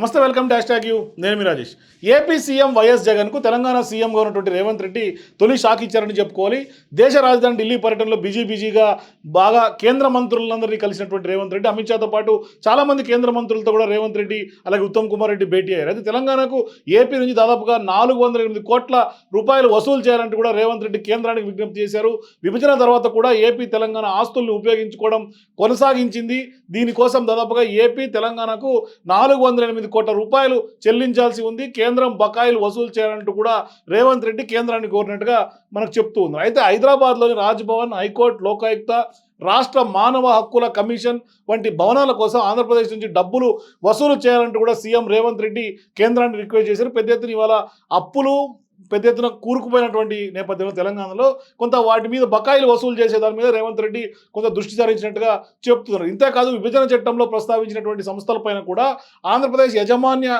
నమస్తే welcome dash tag you. నేను మీ రాజేష్. ఏపీ సీఎం వైఎస్ జగన్కు తెలంగాణ సీఎంగా ఉన్నటువంటి రేవంత్ రెడ్డి తొలి షాక్ ఇచ్చారని చెప్పుకోవాలి. దేశ రాజధాని ఢిల్లీ పర్యటనలో బిజీ బిజీగా బాగా కేంద్ర మంత్రులందరినీ కలిసినటువంటి రేవంత్ రెడ్డి అమిత్ షాతో పాటు చాలామంది కేంద్ర మంత్రులతో కూడా రేవంత్ రెడ్డి అలాగే ఉత్తమ్ కుమార్ రెడ్డి భేటీ అయ్యారు. అయితే తెలంగాణకు ఏపీ నుంచి దాదాపుగా నాలుగు వందల ఎనిమిది కోట్ల రూపాయలు వసూలు చేయాలంటూ కూడా రేవంత్ రెడ్డి కేంద్రానికి విజ్ఞప్తి చేశారు. విభజన తర్వాత కూడా ఏపీ తెలంగాణ ఆస్తుల్ని ఉపయోగించుకోవడం కొనసాగించింది. దీనికోసం దాదాపుగా ఏపీ తెలంగాణకు నాలుగు వందల ఎనిమిది కోట్ల రూపాయలు చెల్లించాల్సి ఉంది. కేంద్రం బకాయిలు వసూలు చేయాలంటూ కూడా రేవంత్ రెడ్డి కేంద్రాన్ని కోరినట్టుగా మనకు చెప్తూ ఉన్నారు అయితే హైదరాబాద్లోని రాజ్భవన్ హైకోర్టు లోకాయుక్త రాష్ట్ర మానవ హక్కుల కమిషన్ వంటి భవనాల కోసం ఆంధ్రప్రదేశ్ నుంచి డబ్బులు వసూలు చేయాలంటూ కూడా సీఎం రేవంత్ రెడ్డి కేంద్రాన్ని రిక్వెస్ట్ చేశారు. పెద్ద ఎత్తున ఇవాళ అప్పులు పెద్ద ఎత్తున కూరుకుపోయినటువంటి నేపథ్యంలో తెలంగాణలో కొంత వాటి మీద బకాయిలు వసూలు చేసే దాని మీద రేవంత్ రెడ్డి కొంత దృష్టి సారించినట్టుగా చెప్తున్నారు. ఇంతేకాదు విభజన చట్టంలో ప్రస్తావించినటువంటి సంస్థలపైన కూడా ఆంధ్రప్రదేశ్ యాజమాన్య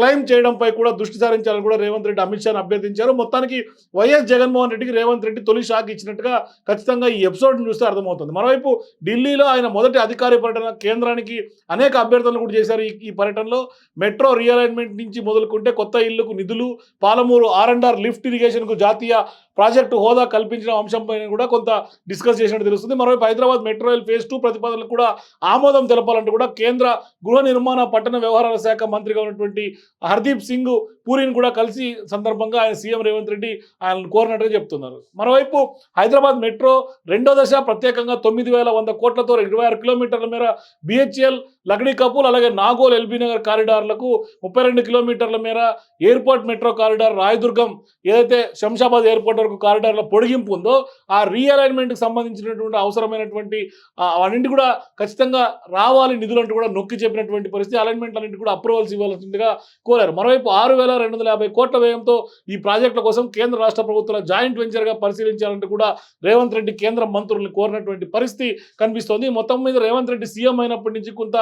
క్లెయిమ్ చేయడంపై కూడా దృష్టి సారించాలని కూడా రేవంత్ రెడ్డి అమిత్ షాను అభ్యర్థించారు. మొత్తానికి వైఎస్ జగన్మోహన్ రెడ్డికి రేవంత్ రెడ్డి తొలి షాక్ ఇచ్చినట్టుగా ఖచ్చితంగా ఈ ఎపిసోడ్ని చూస్తే అర్థమవుతుంది. మరోవైపు ఢిల్లీలో ఆయన మొదటి అధికారి పర్యటన కేంద్రానికి అనేక అభ్యర్థనలు కూడా చేశారు ఈ పర్యటనలో. మెట్రో రియలైన్మెంట్ నుంచి మొదలుకుంటే కొత్త ఇళ్ళకు నిధులు Palamuru R and R lift ఇరిగేషన్కు జాతీయ ప్రాజెక్టు హోదా కల్పించిన అంశంపై కూడా కొంత డిస్కస్ చేసినట్టు తెలుస్తుంది. మరోవైపు Hyderabad metro rail phase two ప్రతిపాదనలకు కూడా ఆమోదం తెలపాలంటూ కూడా కేంద్ర గృహ నిర్మాణ పట్టణ వ్యవహారాల శాఖ మంత్రిగా ఉన్నటువంటి హర్దీప్ సింగ్ పూరిని కూడా కలిసి సందర్భంగా ఆయన సీఎం రేవంత్ రెడ్డి ఆయనను కోరినట్టుగా చెప్తున్నారు. మరోవైపు హైదరాబాద్ మెట్రో రెండో దశ ప్రత్యేకంగా తొమ్మిది వేల వంద కోట్లతో ఇరవై ఆరు కిలోమీటర్ల మేర బిహెచ్ఎల్ లక్డీ కపూల్ అలాగే నాగోల్ ఎల్బీ నగర్ కారిడార్లకు ముప్పై రెండు కిలోమీటర్ల మేర ఎయిర్పోర్ట్ మెట్రో కారిడార్ రాయదుర్గం ఏదైతే శంషాబాద్ ఎయిర్పోర్ట్ వరకు కారిడార్ల పొడిగింపు ఉందో ఆ రీఅలైన్మెంట్కి సంబంధించినటువంటి అవసరమైనటువంటి ఆ, కూడా ఖచ్చితంగా రావాలి నిధులు అంటూ కూడా నొక్కి చెప్పినటువంటి పరిస్థితి అలైన్మెంట్ అన్నింటి కూడా అప్రూవల్స్ ఇవ్వాల్సిందిగా కోరారు. మరోవైపు ఆరు వేల రెండు వందల యాభై కోట్ల వ్యయంతో ఈ ప్రాజెక్టుల కోసం కేంద్ర రాష్ట్ర ప్రభుత్వాల జాయింట్ వెంచర్గా పరిశీలించాలంటే కూడా రేవంత్ రెడ్డి కేంద్ర మంత్రులను కోరినటువంటి పరిస్థితి కనిపిస్తోంది. మొత్తం మీద రేవంత్ రెడ్డి సీఎం అయినప్పటి నుంచి కొంత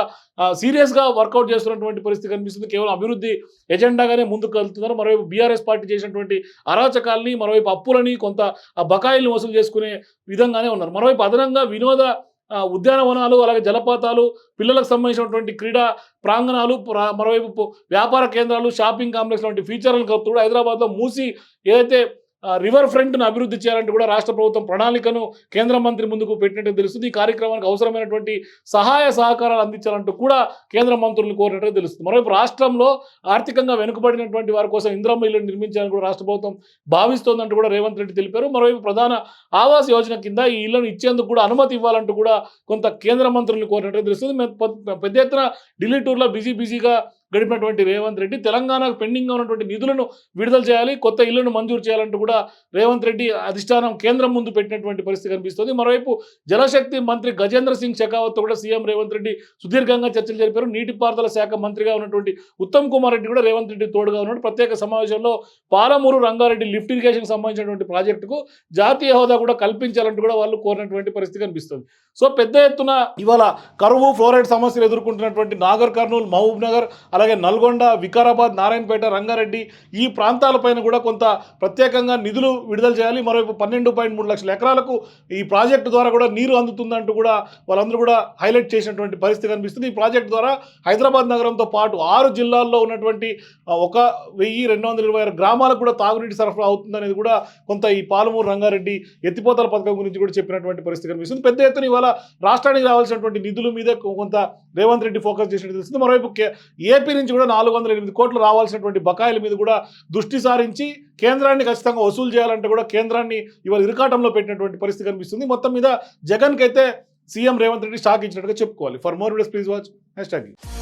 సీరియస్గా వర్కౌట్ చేస్తున్నటువంటి పరిస్థితి కనిపిస్తుంది. కేవలం అభివృద్ధి ఎజెండాగానే ముందుకు వెళ్తున్నారు. మరోవైపు బీఆర్ఎస్ పార్టీ చేసినటువంటి అరాచకాల్ని మరోవైపు అప్పులని కొంత బకాయిల్ని వసూలు చేసుకునే విధంగానే ఉన్నారు. మరోవైపు అదనంగా వినోద ఉద్యానవనాలు అలాగే జలపాతాలు పిల్లలకు సంబంధించినటువంటి క్రీడా ప్రాంగణాలు మరోవైపు వ్యాపార కేంద్రాలు షాపింగ్ కాంప్లెక్స్ లాంటి ఫీచర్లను కలుపుతూ హైదరాబాద్లో మూసి ఏదైతే రివర్ ఫ్రంట్ను అభివృద్ధి చేయాలంటే కూడా రాష్ట్ర ప్రభుత్వం ప్రణాళికను కేంద్ర మంత్రి ముందుకు పెట్టినట్టు తెలుస్తుంది. ఈ కార్యక్రమానికి అవసరమైనటువంటి సహాయ సహకారాలు అందించాలంటూ కూడా కేంద్ర మంత్రులను కోరినట్టు తెలుస్తుంది. మరోవైపు రాష్ట్రంలో ఆర్థికంగా వెనుకబడినటువంటి వారి కోసం ఇంద్రమ్మ ఇల్లు నిర్మించాలని కూడా రాష్ట్ర ప్రభుత్వం భావిస్తోందంటూ కూడా రేవంత్ రెడ్డి తెలిపారు. మరోవైపు ప్రధాన ఆవాస్ యోజన కింద ఈ ఇళ్ళను ఇచ్చేందుకు కూడా అనుమతి ఇవ్వాలంటూ కూడా కొంత కేంద్ర మంత్రులను కోరినట్టు తెలుస్తుంది. పెద్ద ఎత్తున ఢిల్లీ టూర్లో బిజీ బిజీగా గడిపినటువంటి రేవంత్ రెడ్డి తెలంగాణకు పెండింగ్గా ఉన్నటువంటి నిధులను విడుదల చేయాలి కొత్త ఇళ్ళను మంజూరు చేయాలంటూ కూడా రేవంత్ రెడ్డి అధిష్టానం కేంద్రం ముందు పెట్టినటువంటి పరిస్థితి కనిపిస్తుంది. మరోవైపు జలశక్తి మంత్రి గజేంద్ర సింగ్ షెకావత్తో కూడా సీఎం రేవంత్ రెడ్డి సుదీర్ఘంగా చర్చలు జరిపారు. నీటిపారుదల శాఖ మంత్రిగా ఉన్నటువంటి ఉత్తమ్ కుమార్ రెడ్డి కూడా రేవంత్ రెడ్డి తోడుగా ఉన్నాడు. ప్రత్యేక సమావేశంలో పాలమూరు రంగారెడ్డి లిఫ్ట్ ఇరిగేషన్కి సంబంధించినటువంటి ప్రాజెక్టుకు జాతీయ హోదా కూడా కల్పించాలంటూ కూడా వాళ్ళు కోరినటువంటి పరిస్థితి కనిపిస్తుంది. సో పెద్ద ఎత్తున ఇవాళ కరువు ఫ్లోరైడ్ సమస్యలు ఎదుర్కొంటున్నటువంటి నాగర్ కర్నూలు మహబూబ్ నగర్ అలాగే నల్గొండ వికారాబాద్ నారాయణపేట రంగారెడ్డి ఈ ప్రాంతాలపైన కూడా కొంత ప్రత్యేకంగా నిధులు విడుదల చేయాలి. మరోవైపు పన్నెండు పాయింట్ మూడు లక్షల ఎకరాలకు ఈ ప్రాజెక్టు ద్వారా కూడా నీరు అందుతుందంటూ కూడా వాళ్ళందరూ కూడా హైలైట్ చేసినటువంటి పరిస్థితి కనిపిస్తుంది. ఈ ప్రాజెక్టు ద్వారా హైదరాబాద్ నగరంతో పాటు ఆరు జిల్లాల్లో ఉన్నటువంటి ఒక వెయ్యి రెండు వందల ఇరవై ఆరు గ్రామాలకు కూడా తాగునీటి సరఫరా అవుతుందనేది కూడా కొంత ఈ పాలమూరు రంగారెడ్డి ఎత్తిపోతల పథకం గురించి కూడా చెప్పినటువంటి పరిస్థితి కనిపిస్తుంది. పెద్ద ఎత్తున ఇవాళ రాష్ట్రానికి రావాల్సినటువంటి నిధుల మీద కొంత రేవంత్ రెడ్డి ఫోకస్ చేసినట్టు తెలుస్తుంది. మరోవైపు కే- ఏపీ నుంచి కూడా నాలుగు వందల ఎనిమిది కోట్లు రావాల్సినటువంటి బకాయిల మీద కూడా దృష్టి సారించి కేంద్రాన్ని ఖచ్చితంగా వసూలు చేయాలంటే కూడా కేంద్రాన్ని ఇవాళ ఇరుకాటంలో పెట్టినటువంటి పరిస్థితి కనిపిస్తుంది. మొత్తం మీద జగన్కి అయితే సీఎం రేవంత్ రెడ్డి షాక్ ఇచ్చినట్టుగా చెప్పుకోవాలి. For more videos please watch hashtag